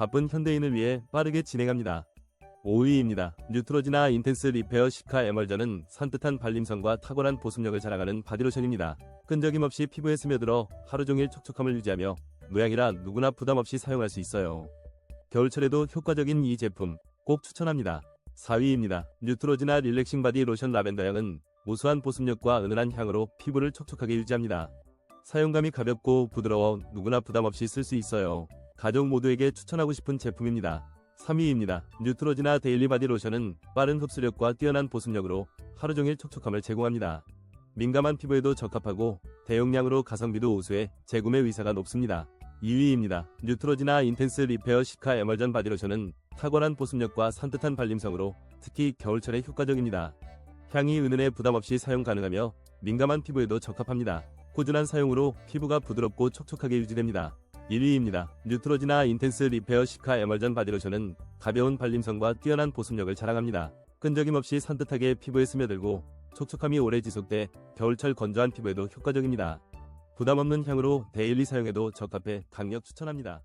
바쁜 현대인을 위해 빠르게 진행합니다. 5위입니다. 뉴트로지나 인텐스 리페어 시카 에멀전은 산뜻한 발림성과 탁월한 보습력을 자랑하는 바디로션입니다. 끈적임 없이 피부에 스며들어 하루 종일 촉촉함을 유지하며 노양이라 누구나 부담 없이 사용할 수 있어요. 겨울철에도 효과적인 이 제품 꼭 추천합니다. 4위입니다. 뉴트로지나 릴렉싱 바디 로션 라벤더 향은 우수한 보습력과 은은한 향으로 피부를 촉촉하게 유지합니다. 사용감이 가볍고 부드러워 누구나 부담 없이 쓸 수 있어요. 가족 모두에게 추천하고 싶은 제품입니다. 3위입니다. 뉴트로지나 데일리 바디 로션은 빠른 흡수력과 뛰어난 보습력으로 하루 종일 촉촉함을 제공합니다. 민감한 피부에도 적합하고 대용량으로 가성비도 우수해 재구매 의사가 높습니다. 2위입니다. 뉴트로지나 인텐스 리페어 시카 에멀전 바디 로션은 탁월한 보습력과 산뜻한 발림성으로 특히 겨울철에 효과적입니다. 향이 은은해 부담 없이 사용 가능하며 민감한 피부에도 적합합니다. 꾸준한 사용으로 피부가 부드럽고 촉촉하게 유지됩니다. 1위입니다. 뉴트로지나 인텐스 리페어 시카 에멀전 바디로션은 가벼운 발림성과 뛰어난 보습력을 자랑합니다. 끈적임 없이 산뜻하게 피부에 스며들고 촉촉함이 오래 지속돼 겨울철 건조한 피부에도 효과적입니다. 부담 없는 향으로 데일리 사용에도 적합해 강력 추천합니다.